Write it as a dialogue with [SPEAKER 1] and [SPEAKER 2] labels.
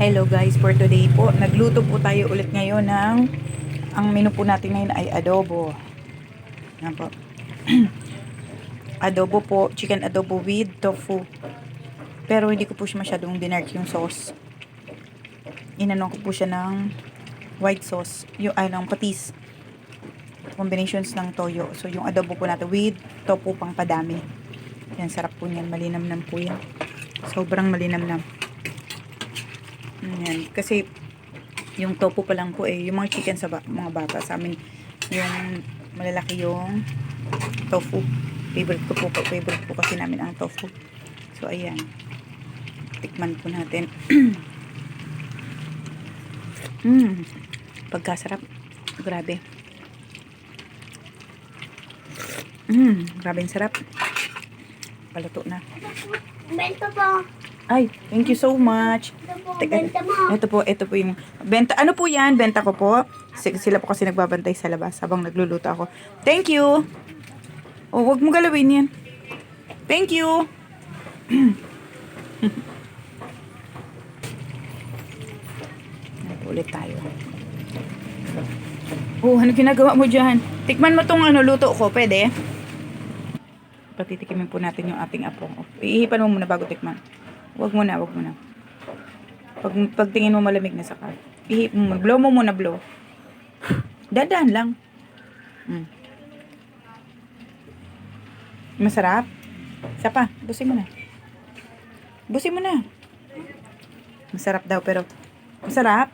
[SPEAKER 1] Hello guys, for today po, nagluto po tayo ulit ngayon ng ang menu po natin ngayon ay adobo. Yan po. adobo po, chicken adobo with tofu. Pero hindi ko po siya masyadong dinark yung sauce. Inanon ko po siya ng white sauce, yung ay ng patis. Combinations ng toyo. So yung adobo po natin with tofu pang padami. Yan, sarap po niyan. Malinamnam po yan. Sobrang malinamnam. Yan. Kasi, yung tofu pa lang po eh, yung mga chicken sa ba- mga bata sa amin, yung malalaki yung tofu. Favorite ko po, favorite po kasi namin ang tofu. So, ayan. Tikman po natin. mm, pagkasarap. Grabe. Mm, grabe sarap. Paluto na.
[SPEAKER 2] Benta po.
[SPEAKER 1] Ay, thank you so much. Teka. Ito po, ito po yung benta. Ano po yan? Benta ko po. Si- Sila po kasi nagbabantay sa labas habang nagluluto ako. Thank you. Oh, wag mo galawin yan. Thank you. Ayan po ulit tayo. Oh, ano ginagawa mo dyan? Tikman mo tong ano, luto ko. Pwede? Patitikimin po natin yung ating apo. Oh, Iihipan mo muna bago tikman. Wag mo na, wag mo na. Pag pagtingin mo malamig na saka. Ihip mo, blow mo muna blow. Dadaan lang. Mm. Masarap. Isa pa, busin mo na. Busin mo na. Masarap daw pero masarap.